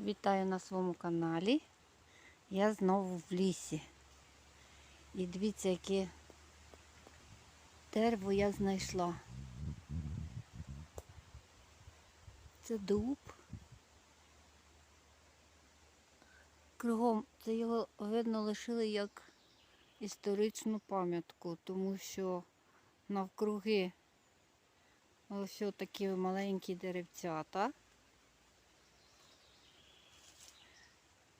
Вітаю на своєму каналі. Я знову в лісі. І дивіться, яке дерево я знайшла. Це дуб. Кругом це його видно лишили як історичну пам'ятку, тому що навкруги ось такі маленькі деревцята.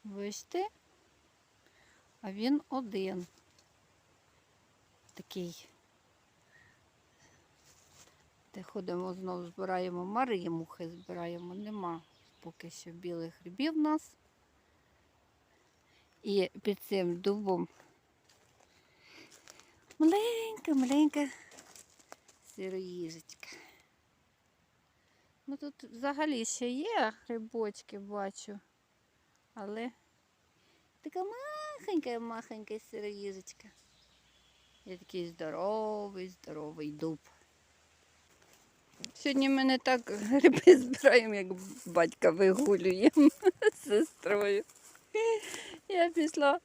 Бачите? А він один. Такий. Де ходимо знову, збираємо маримухи, збираємо, нема поки що білих грибів в нас. І під цим дубом маленька, маленька сироїжечка. Ну тут взагалі ще є грибочки, бачу. Але така махенька, махенька сироїжечка. Я такий здоровий, здоровий дуб. Сьогодні ми не так гриби збираємо, як батька вигулюємо з сестрою. Я пішла,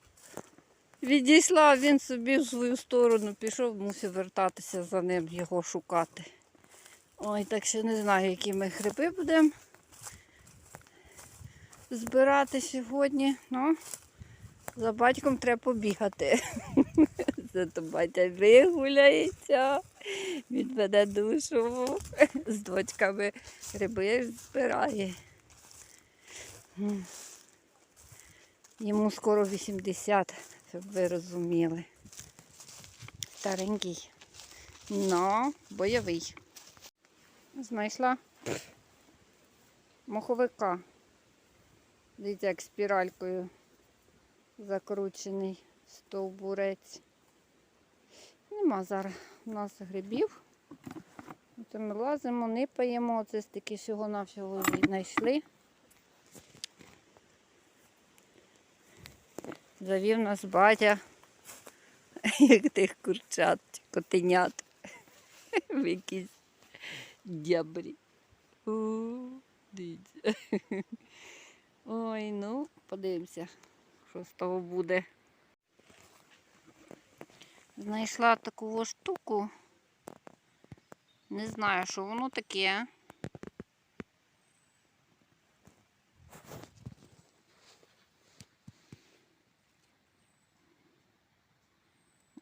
відійшла, він собі в свою сторону пішов, мусив вертатися за ним, його шукати. Ой, так що не знаю, які ми гриби будемо збирати сьогодні. Ну, за батьком треба побігати. Зато батя вигуляється, відведе душу, з дочками гриби збирає. Йому скоро 80, щоб ви розуміли. Старенький. Ну, бойовий. Знайшла моховика. Дивіться, як спіралькою закручений стовбурець. Нема зараз у нас грибів. Оце ми лазимо, нипаємо. Оце стільки всього-навсього знайшли. Завів нас батя, як тих курчат, котенят в якісь дябрі. Дивіться. Ой, ну, подивимося, що з того буде. Знайшла таку штуку. Не знаю, що воно таке.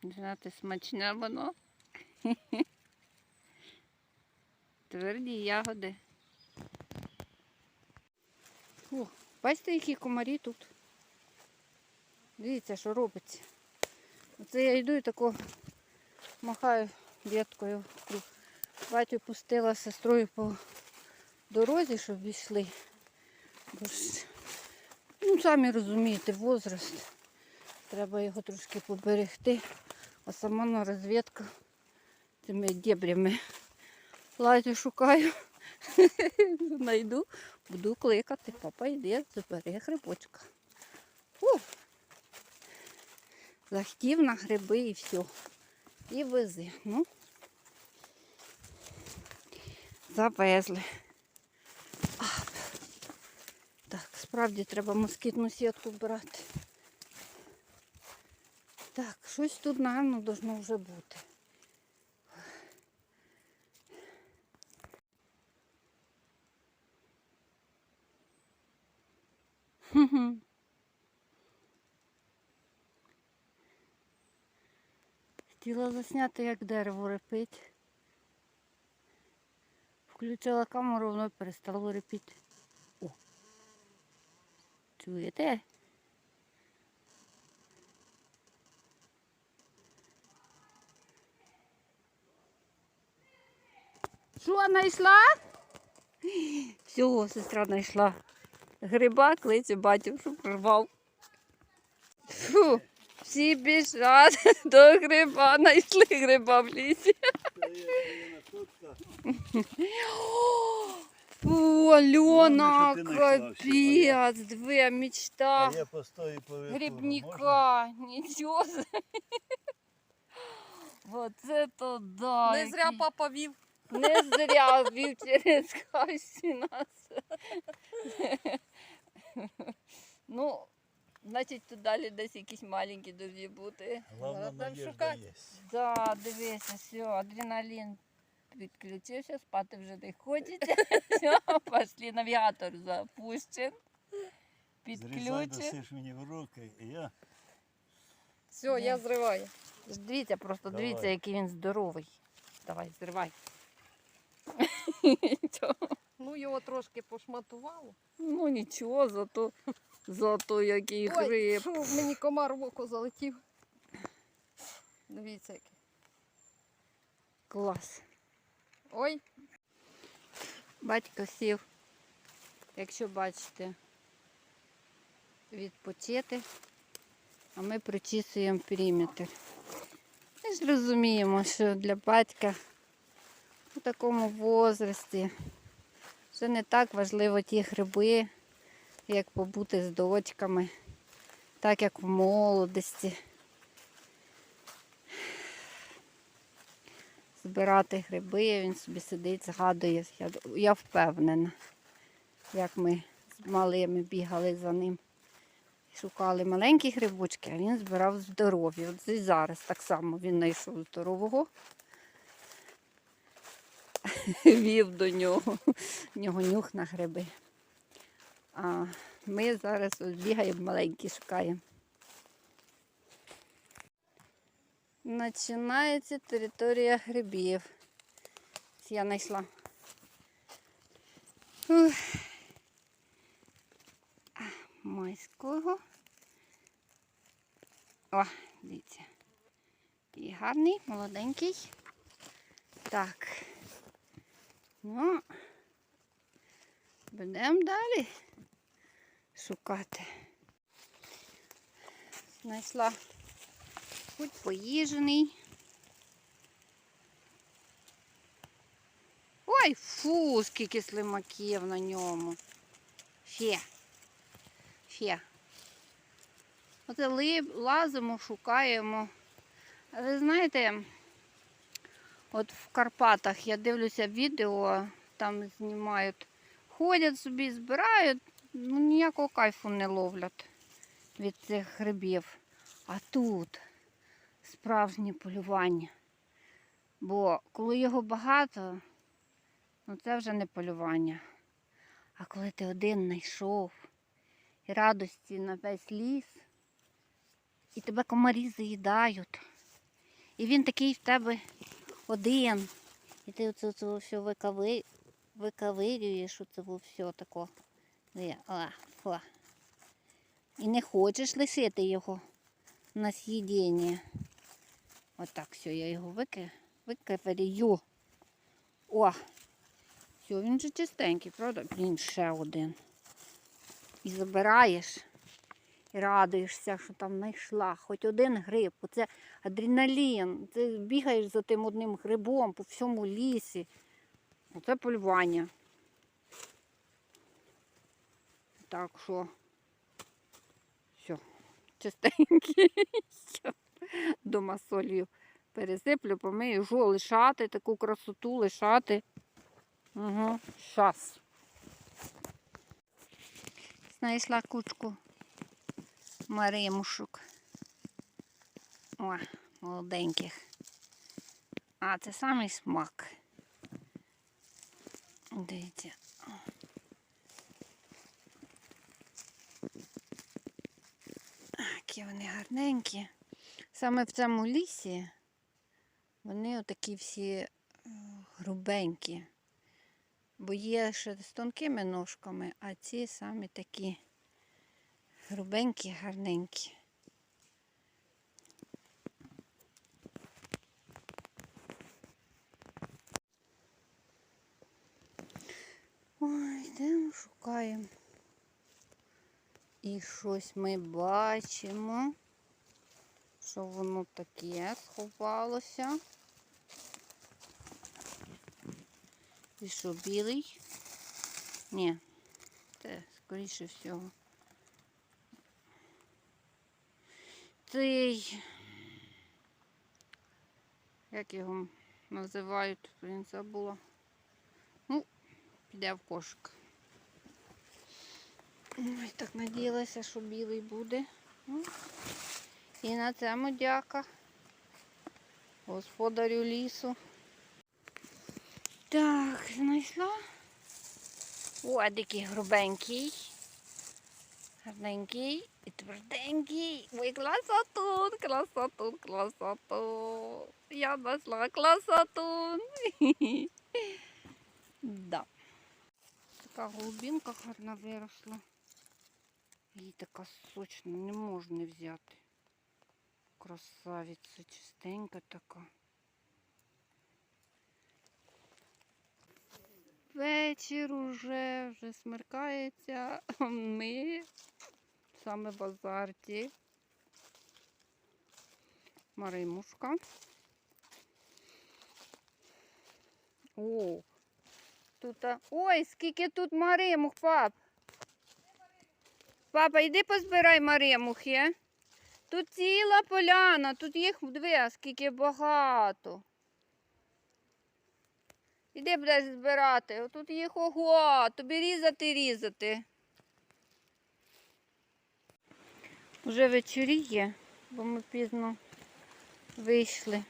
Знати, смачне воно. Тверді ягоди. О, бачите, які комарі тут. Дивіться, що робиться. Оце я йду і тако махаю вкруг. Батю пустила з сестрою по дорозі, щоб йшли. Ну, самі розумієте, возраст. Треба його трошки поберегти. А сама на розвідку цими дебрями лазю шукаю. Найду, буду кликати. Папа йде, забери грибочка. Фу. Захтів на гриби і все. І вези. Ну, завезли. А, Так, справді треба москітну сітку брати. Так, щось тут, напевно, должно вже бути. Хотіла засняти, як дерево репить. Включила камеру, воно перестало репіти. О! Чуєте? Що знайшла? Всього сестра знайшла. Гриба кличе батю, щоб рвав. Фу, всі біжать до гриба, знайшли гриба в лісі. Фу, Альона, Головне, що ти знайшла всі, капець, диви, мечта А я постою повикурю. грибника, нічого. собі. Оце то да. Не зря який- папа вів. Не зря вів через каші нас. Значить, тут далі десь якісь маленькі повинні бути. Головне, шукати. є. Да, дивися, все, адреналін підключився, спати вже не хочеться. Все, пошли, навігатор запущен. Зрізай, мені в руки, і я Все, я зриваю. Дивіться, просто Давай. дивіться, який він здоровий. Давай, зривай. Ну, його трошки пошматувало. Ну нічого, зато, зато який Ой, гриб. що мені комар в око залетів. Дивіться який. Клас. Ой, Батько сів, якщо бачите, відпочити, а ми прочісуємо периметр. Ми ж розуміємо, що для батька у такому возрасті вже не так важливо ті гриби, як побути з дочками, так як в молодості. збирати гриби, він собі сидить, згадує. Я, я впевнена, як ми з малими бігали за ним. Шукали маленькі грибочки, а він збирав здорові. От і зараз так само він знайшов здорового. Вів до нього. В нього нюх на гриби. А ми зараз бігаємо маленькі, шукаємо. Починається територія грибів. Я знайшла. Майського. О, дивіться. Який гарний, молоденький. Так. Ну, будемо далі шукати. Знайшла Хоч поїжений. Ой, фу, скільки слимаків на ньому. Ще. Ще. Оце лазимо, шукаємо. Але знаєте, от в Карпатах я дивлюся відео, там знімають, ходять собі, збирають, ну ніякого кайфу не ловлять від цих грибів. А тут справжнє полювання. Бо коли його багато, ну це вже не полювання. А коли ти один знайшов і радості на весь ліс, і тебе комарі заїдають, і він такий в тебе один, і ти оце, все викави, викавирюєш, оце все тако. А, фу. І не хочеш лишити його на з'їдіння. Отак все, я його викаварю. О! Все, він же чистенький, правда? Блін, ще один. І забираєш і радуєшся, що там знайшла. Хоч один гриб. Оце адреналін. Ти бігаєш за тим одним грибом по всьому лісі. Оце полювання. Так що. Все, чистенький. Дома солью пересиплю, помию, жо лишати, таку красоту лишати. Угу, щас. Знайшла кучку маримушок. О, молоденьких. А, це самий смак. Дивіться. Які вони гарненькі. Саме в цьому лісі вони отакі всі е, грубенькі. Бо є ще з тонкими ножками, а ці самі такі грубенькі, гарненькі. Ой, йдемо, шукаємо. І щось ми бачимо, що воно таке сховалося. І що білий? Ні, це скоріше всього. Цей, як його називають, блін, забула. Ну, піде в кошик. Ой, так надіялася, що білий буде. Ну, І на цьому дяка. Господарю лісу. Так, знайшла. О, який грубенький. Гарненький і тверденький. Ой, красотун, красотун, красотун. Я знайшла красотун. Да. Така голубінка гарна виросла. Їй така сочна, не можна взяти. Красавиця, чистенька така. Вечір уже, вже смеркається. Ми саме в азарті. Маримушка. О, тут. Ой, скільки тут маримух, пап. Папа, йди позбирай маримухи. Тут ціла поляна, тут їх дві, скільки багато. Іди будеш збирати. Тут їх ого, тобі різати, різати. Вже вечоріє, бо ми пізно вийшли.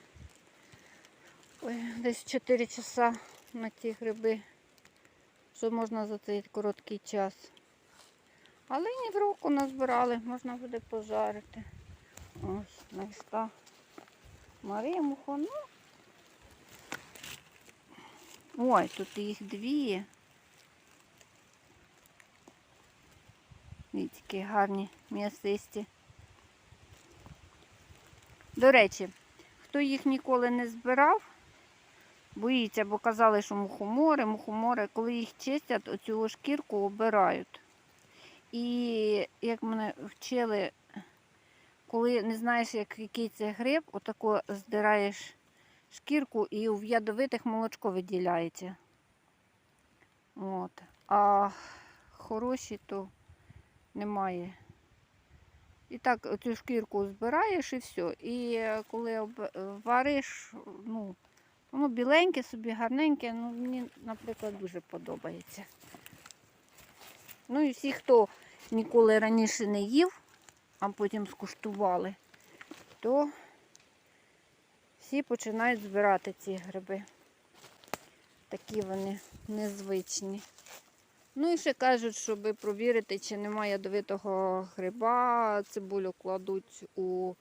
Ой, десь 4 часа на ті гриби. Що можна за цей короткий час. Але ні в року назбирали, можна буде пожарити. Ось, знайшла Маримуху. Ну. Ой, тут їх дві. Ні, такі гарні м'ясисті. До речі, хто їх ніколи не збирав, боїться, бо казали, що мухомори, мухомори, коли їх чистять, оцю шкірку обирають. І як мене вчили, коли не знаєш, як, який це гриб, отако здираєш шкірку і в ядовитих молочко виділяється. От. А хороші то немає. І так оцю шкірку збираєш і все. І е, коли вариш, ну, воно біленьке собі, гарненьке, ну, мені, наприклад, дуже подобається. Ну і всі, хто ніколи раніше не їв, а потім скуштували, то всі починають збирати ці гриби. Такі вони незвичні. Ну і ще кажуть, щоб провірити, чи немає ядовитого гриба, цибулю кладуть у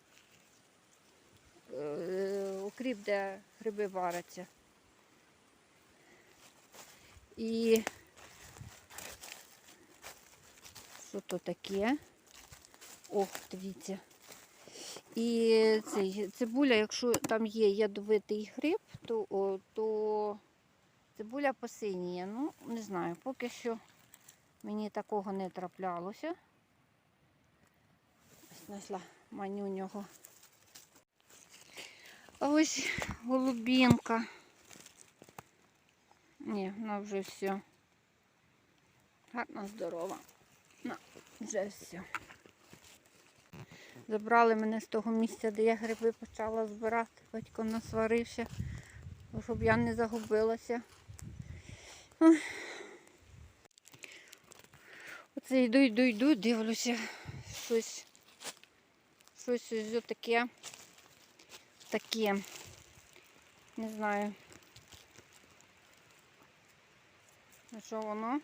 е, окріп, де гриби варяться. І що то таке? Ох, дивіться. І цей, цибуля, якщо там є ядовитий гриб, то, о, то цибуля посиніє. Ну, не знаю, поки що мені такого не траплялося. Ось знайшла манюнього. А ось голубінка. Ні, вона вже все. Гарна, здорова. На, вже все. Забрали мене з того місця, де я гриби почала збирати. Батько насварився, щоб я не загубилася. Оце йду, йду, йду, дивлюся. Щось. Щось ось таке. Таке. Не знаю. А що воно?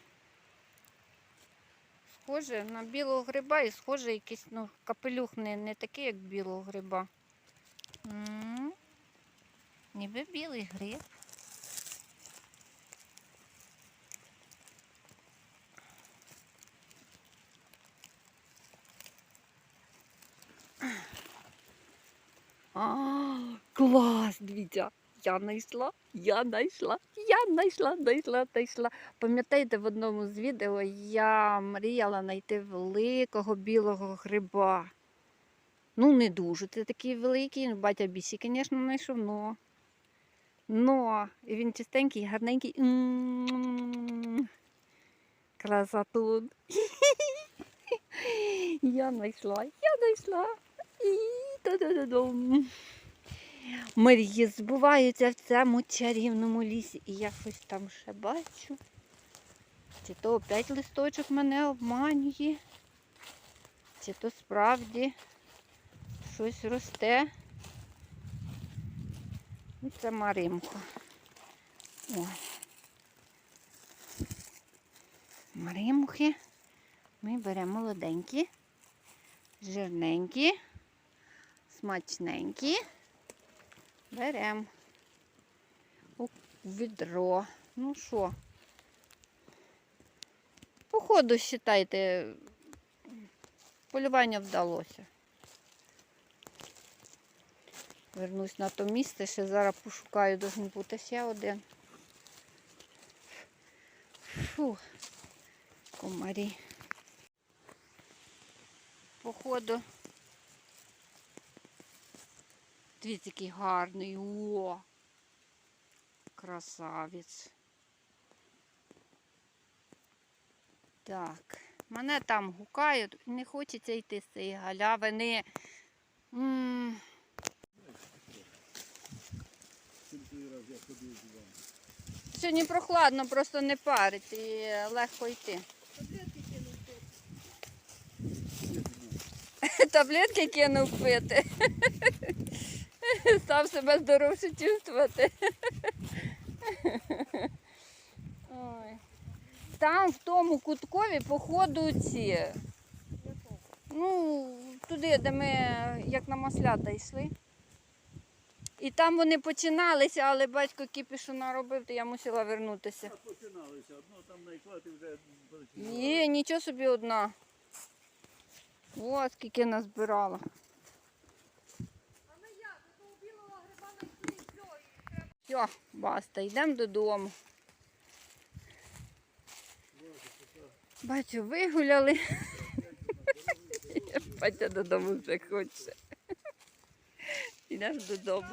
Схоже на білого гриба і схоже якийсь, ну, капелюх не, не такий, як білого гриба. М, Ніби білий гриб. А, клас, дивіться. Я знайшла, я знайшла, я знайшла, знайшла, знайшла. Пам'ятаєте, в одному з відео я мріяла знайти великого білого гриба. Ну, не дуже. Це такий великий. Ну, Батя бісі, звісно, знайшов, но. Но. Він чистенький, гарненький. М-м-м. Красотун. Я знайшла, я знайшла. І. Мрії збуваються в цьому чарівному лісі. І я щось там ще бачу. Чи то опять листочок мене обманює. чи то справді щось росте. Ну, це маримка. Ой. Маримухи ми беремо молоденькі, жирненькі, смачненькі. Беремо відро. Ну що? Походу, вважайте, полювання вдалося. Вернусь на то місце, ще зараз пошукаю, должен бути ще один. Фу, комарі. Походу. Дивіться, який гарний. О! Красавець. Так, мене там гукають, не хочеться йти з цієї галявини. М, Сьогодні прохладно, просто не парить і легко йти. Таблетки кинув пити. Став себе здоровше чувствувати. Ой. Там в тому куткові, походу, ці. Ну, туди, де ми як на маслята йшли. І там вони починалися, але батько кіпішу наробив, то я мусила вернутися. Починалися, одно там найклати вже Ні, нічого собі одна. О, скільки назбирала. Все, баста, йдемо додому. Бачу, вигуляли. Батя додому вже хоче. Йдемо додому.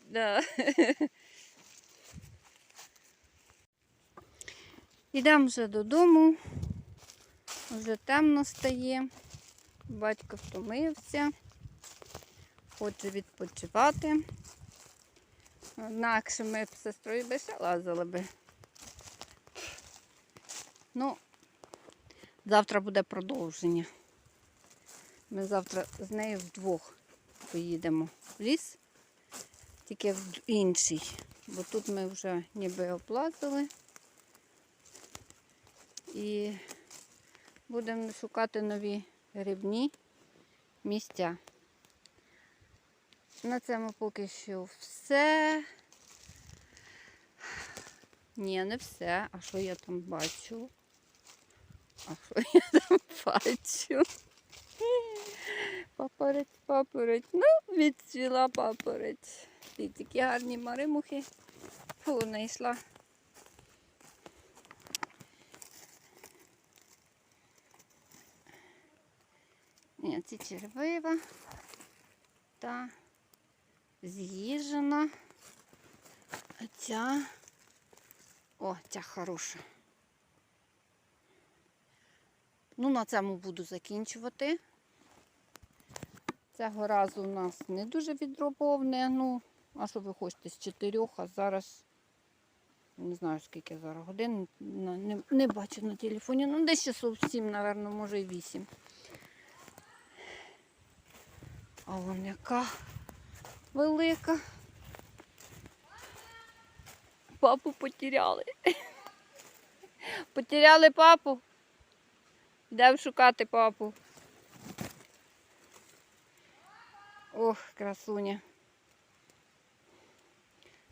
Да. Йдемо вже додому. Вже темно стає. Батько втомився. Хоче відпочивати. Інакше ми б сестрою би ще лазили би. Ну, завтра буде продовження. Ми завтра з нею вдвох поїдемо в ліс, тільки в інший. Бо тут ми вже ніби оплатили. І будемо шукати нові грибні місця. На цьому поки що все. Ні, не все. А що я там бачу? А що я там бачу? Папорець, папорець. Ну, відцвіла папорець. І такі гарні маримухи. Фу, знайшла. Ні, це червива та з'їжджена. А ця. О, ця хороша. Ну, на цьому буду закінчувати. Цього разу у нас не дуже відроповне. Ну, а що ви хочете з чотирьох, а зараз не знаю скільки зараз годин. Не, не бачу на телефоні. Ну, десь часов сім, напевно, може і вісім. А вон яка велика. Папу потеряли. Потеряли папу. Йдемо шукати папу. Ох, красуня.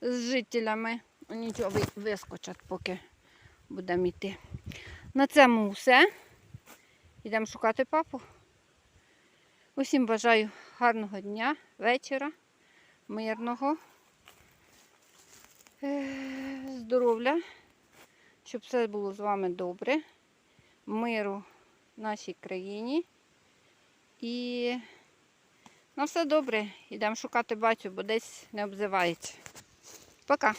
З жителями. Ну, Нічого вискочать, поки будемо йти. На цьому все. Йдемо шукати папу. Усім бажаю гарного дня, вечора, мирного, е, здоров'я, щоб все було з вами добре, миру в нашій країні. І на все добре. Йдемо шукати батю, бо десь не обзивається. Пока.